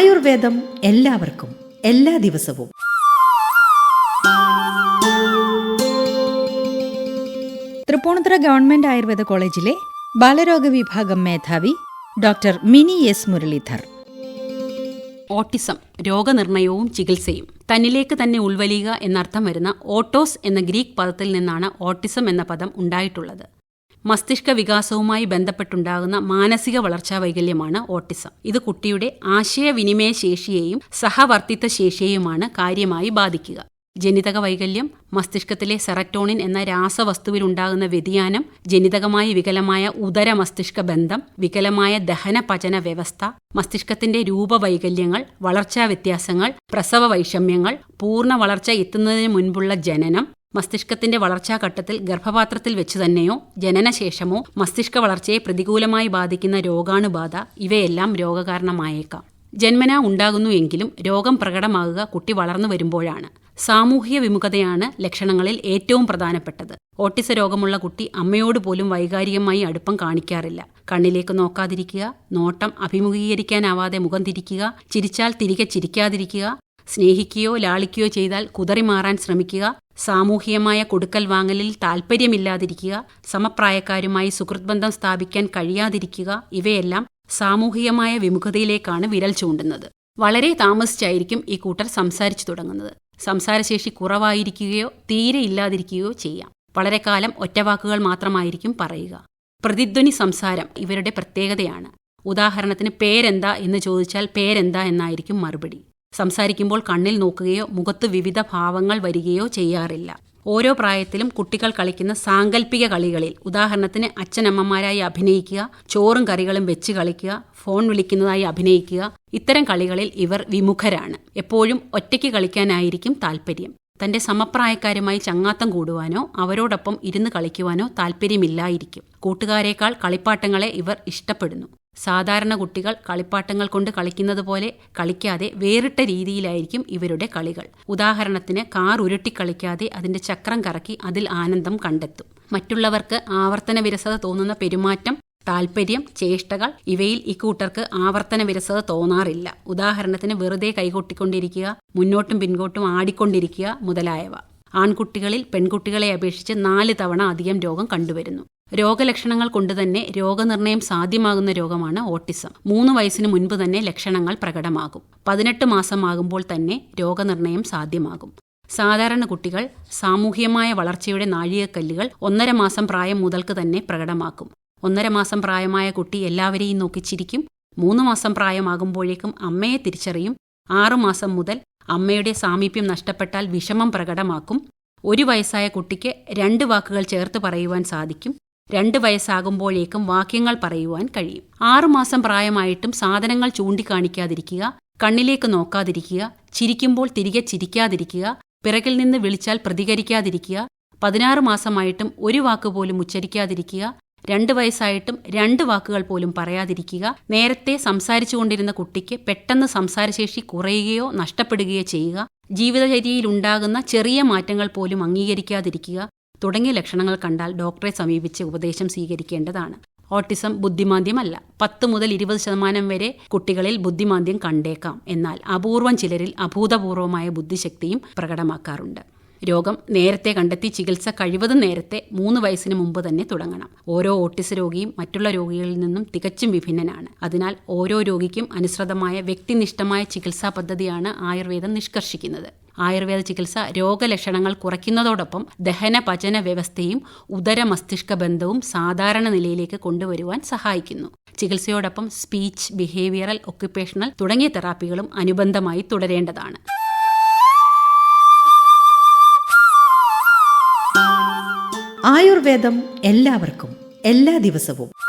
ആയുർവേദം എല്ലാവർക്കും എല്ലാ ദിവസവും. തൃപ്പൂണിത്തുറ ഗവൺമെന്റ് ആയുർവേദ കോളേജിലെ ബാലരോഗ വിഭാഗം മേധാവി doctor Mini S Muraleedhar. Autism രോഗനിർണയവും ചികിത്സയും. തന്നിലേക്ക് തന്നെ ഉൾവലിയുക എന്നർത്ഥം വരുന്ന ഓട്ടോസ് എന്ന ഗ്രീക്ക് പദത്തിൽ നിന്നാണ് ഓട്ടിസം എന്ന പദം ഉണ്ടായിട്ടുള്ളത്. മസ്തിഷ്ക വികാസവുമായി ബന്ധപ്പെട്ടുണ്ടാകുന്ന മാനസിക വളർച്ചാ വൈകല്യമാണ് ഓട്ടിസം. ഇത് കുട്ടിയുടെ ആശയവിനിമയ ശേഷിയെയും സഹവർത്തിത്വ ശേഷിയെയുമാണ് കാര്യമായി ബാധിക്കുക. ജനിതക വൈകല്യം മസ്തിഷ്കത്തിലെ സെററ്റോണിൻ എന്ന രാസവസ്തുവിലുണ്ടാകുന്ന വ്യതിയാനം ജനിതകമായി വികലമായ ഉദര മസ്തിഷ്ക ബന്ധം വികലമായ ദഹന പചന വ്യവസ്ഥ മസ്തിഷ്കത്തിന്റെ രൂപവൈകല്യങ്ങൾ വളർച്ചാ വ്യത്യാസങ്ങൾ പ്രസവ വൈഷമ്യങ്ങൾ പൂർണ വളർച്ച എത്തുന്നതിന് മുൻപുള്ള ജനനം മസ്തിഷ്കത്തിന്റെ വളർച്ചാ ഘട്ടത്തിൽ ഗർഭപാത്രത്തിൽ വെച്ചു തന്നെയോ ജനനശേഷമോ മസ്തിഷ്ക വളർച്ചയെ പ്രതികൂലമായി ബാധിക്കുന്ന രോഗാണുബാധ ഇവയെല്ലാം രോഗകാരണമായേക്കാം. ജന്മനാ ഉണ്ടാകുന്നു എങ്കിലും രോഗം പ്രകടമാകുക കുട്ടി വളർന്നു വരുമ്പോഴാണ്. സാമൂഹിക വിമുഖതയാണ് ലക്ഷണങ്ങളിൽ ഏറ്റവും പ്രധാനപ്പെട്ടത്. ഓട്ടിസ രോഗമുള്ള കുട്ടി അമ്മയോട് പോലും വൈകാരികമായി അടുപ്പം കാണിക്കാറില്ല. കണ്ണിലേക്ക് നോക്കാതിരിക്കുക നോട്ടം അഭിമുഖീകരിക്കാനാവാതെ മുഖം തിരിക്കുക ചിരിച്ചാൽ തിരികെ ചിരിക്കാതിരിക്കുക സ്നേഹിക്കുകയോ ലാളിക്കുകയോ ചെയ്താൽ കുതറി മാറാൻ ശ്രമിക്കുക സാമൂഹികമായ കൊടുക്കൽ വാങ്ങലിൽ താൽപ്പര്യമില്ലാതിരിക്കുക സമപ്രായക്കാരുമായി സുഹൃത്ബന്ധം സ്ഥാപിക്കാൻ കഴിയാതിരിക്കുക ഇവയെല്ലാം സാമൂഹികമായ വിമുഖതയിലേക്കാണ് വിരൽ ചൂണ്ടുന്നത്. വളരെ താമസിച്ചായിരിക്കും ഈ കൂട്ടർ സംസാരിച്ചു തുടങ്ങുന്നത്. സംസാരശേഷി കുറവായിരിക്കുകയോ തീരെ ഇല്ലാതിരിക്കുകയോ ചെയ്യാം. വളരെ കാലം ഒറ്റവാക്കുകൾ മാത്രമായിരിക്കും പറയുക. പ്രതിധ്വനി സംസാരം ഇവരുടെ പ്രത്യേകതയാണ്. ഉദാഹരണത്തിന് പേരെന്താ എന്ന് ചോദിച്ചാൽ പേരെന്താ എന്നായിരിക്കും മറുപടി. സംസാരിക്കുമ്പോൾ കണ്ണിൽ നോക്കുകയോ മുഖത്ത് വിവിധ ഭാവങ്ങൾ വരികയോ ചെയ്യാറില്ല. ഓരോ പ്രായത്തിലും കുട്ടികൾ കളിക്കുന്ന സാങ്കല്പിക കളികളിൽ ഉദാഹരണത്തിന് അച്ഛനമ്മമാരായി അഭിനയിക്കുക ചോറും കറികളും വെച്ച് കളിക്കുക ഫോൺ വിളിക്കുന്നതായി അഭിനയിക്കുക ഇത്തരം കളികളിൽ ഇവർ വിമുഖരാണ്. എപ്പോഴും ഒറ്റയ്ക്ക് കളിക്കാനായിരിക്കും താല്പര്യം തന്റെ സമപ്രായക്കാരുമായി ചങ്ങാത്തം കൂടുവാനോ അവരോടൊപ്പം ഇരുന്ന് കളിക്കുവാനോ താല്പര്യമില്ലായിരിക്കും കൂട്ടുകാരേക്കാൾ കളിപ്പാട്ടങ്ങളെ ഇവർ ഇഷ്ടപ്പെടുന്നു. സാധാരണ കുട്ടികൾ കളിപ്പാട്ടങ്ങൾ കൊണ്ട് കളിക്കുന്നത് പോലെ കളിക്കാതെ വേറിട്ട രീതിയിലായിരിക്കും ഇവരുടെ കളികൾ. ഉദാഹരണത്തിന് കാർ ഉരുട്ടി കളിക്കാതെ അതിന്റെ ചക്രം കറക്കി അതിൽ ആനന്ദം കണ്ടെത്തും. മറ്റുള്ളവർക്ക് ആവർത്തന വിരസത തോന്നുന്ന പെരുമാറ്റം താല്പര്യം ചേഷ്ടകൾ ഇവയിൽ ഇക്കൂട്ടർക്ക് ആവർത്തന വിരസത തോന്നാറില്ല. ഉദാഹരണത്തിന് വെറുതെ കൈകൊട്ടിക്കൊണ്ടിരിക്കുക മുന്നോട്ടും പിൻകോട്ടും ആടിക്കൊണ്ടിരിക്കുക മുതലായവ. ആൺകുട്ടികളിൽ പെൺകുട്ടികളെ അപേക്ഷിച്ച് നാല് തവണ അധികം രോഗം കണ്ടുവരുന്നു. രോഗലക്ഷണങ്ങൾ കൊണ്ടുതന്നെ രോഗനിർണയം സാധ്യമാകുന്ന രോഗമാണ് ഓട്ടിസം. മൂന്ന് വയസ്സിന് മുൻപ് തന്നെ ലക്ഷണങ്ങൾ പ്രകടമാകും. പതിനെട്ട് മാസമാകുമ്പോൾ തന്നെ രോഗനിർണയം സാധ്യമാകും. സാധാരണ കുട്ടികൾ സാമൂഹ്യമായ വളർച്ചയുടെ നാഴികക്കല്ലുകൾ ഒന്നര മാസം പ്രായം മുതൽക്ക് തന്നെ പ്രകടമാക്കും. ഒന്നര മാസം പ്രായമായ കുട്ടി എല്ലാവരെയും നോക്കി ചിരിക്കും. മൂന്ന് മാസം പ്രായമാകുമ്പോഴേക്കും അമ്മയെ തിരിച്ചറിയും. ആറുമാസം മുതൽ അമ്മയുടെ സാമീപ്യം നഷ്ടപ്പെട്ടാൽ വിഷമം പ്രകടമാക്കും. ഒരു വയസ്സായ കുട്ടിക്ക് രണ്ട് വാക്കുകൾ ചേർത്ത് പറയുവാൻ സാധിക്കും. രണ്ട് വയസ്സാകുമ്പോഴേക്കും വാക്യങ്ങൾ പറയുവാൻ കഴിയും. ആറുമാസം പ്രായമായിട്ടും സാധനങ്ങൾ ചൂണ്ടിക്കാണിക്കാതിരിക്കുക കണ്ണിലേക്ക് നോക്കാതിരിക്കുക ചിരിക്കുമ്പോൾ തിരികെ ചിരിക്കാതിരിക്കുക പിറകിൽ നിന്ന് വിളിച്ചാൽ പ്രതികരിക്കാതിരിക്കുക പതിനാറ് മാസമായിട്ടും ഒരു വാക്ക് പോലും ഉച്ചരിക്കാതിരിക്കുക രണ്ട് വയസ്സായിട്ടും രണ്ട് വാക്കുകൾ പോലും പറയാതിരിക്കുക നേരത്തെ സംസാരിച്ചുകൊണ്ടിരുന്ന കുട്ടിക്ക് പെട്ടെന്ന് സംസാരശേഷി കുറയുകയോ നഷ്ടപ്പെടുകയോ ചെയ്യുക ജീവിതചര്യയിലുണ്ടാകുന്ന ചെറിയ മാറ്റങ്ങൾ പോലും അംഗീകരിക്കാതിരിക്കുക തുടങ്ങിയ ലക്ഷണങ്ങൾ കണ്ടാൽ ഡോക്ടറെ സമീപിച്ച് ഉപദേശം സ്വീകരിക്കേണ്ടതാണ്. ഓട്ടിസം ബുദ്ധിമാന്ദ്യമല്ല. പത്ത് മുതൽ ഇരുപത് ശതമാനം വരെ കുട്ടികളിൽ ബുദ്ധിമാന്ദ്യം കണ്ടേക്കാം. എന്നാൽ അപൂർവം ചിലരിൽ അഭൂതപൂർവമായ ബുദ്ധിശക്തിയും പ്രകടമാക്കാറുണ്ട്. രോഗം നേരത്തെ കണ്ടെത്തി ചികിത്സ കഴിവതും നേരത്തെ മൂന്ന് വയസ്സിന് മുമ്പ് തന്നെ തുടങ്ങണം. ഓരോ ഓട്ടിസ് രോഗിയും മറ്റുള്ള രോഗികളിൽ നിന്നും തികച്ചും വിഭിന്നനാണ്. അതിനാൽ ഓരോ രോഗിക്കും അനുസൃതമായ വ്യക്തിനിഷ്ഠമായ ചികിത്സാ പദ്ധതിയാണ് ആയുർവേദം നിഷ്കർഷിക്കുന്നത്. ആയുർവേദ ചികിത്സ രോഗലക്ഷണങ്ങൾ കുറയ്ക്കുന്നതോടൊപ്പം ദഹന പചന വ്യവസ്ഥയും ഉദര മസ്തിഷ്ക ബന്ധവും സാധാരണ നിലയിലേക്ക് കൊണ്ടുവരുവാൻ സഹായിക്കുന്നു. ചികിത്സയോടൊപ്പം സ്പീച്ച് ബിഹേവിയറൽ ഒക്യുപ്പേഷണൽ തുടങ്ങിയ തെറാപ്പികളും അനുബന്ധമായി തുടരേണ്ടതാണ്. ആയുർവേദം എല്ലാവർക്കും എല്ലാ ദിവസവും.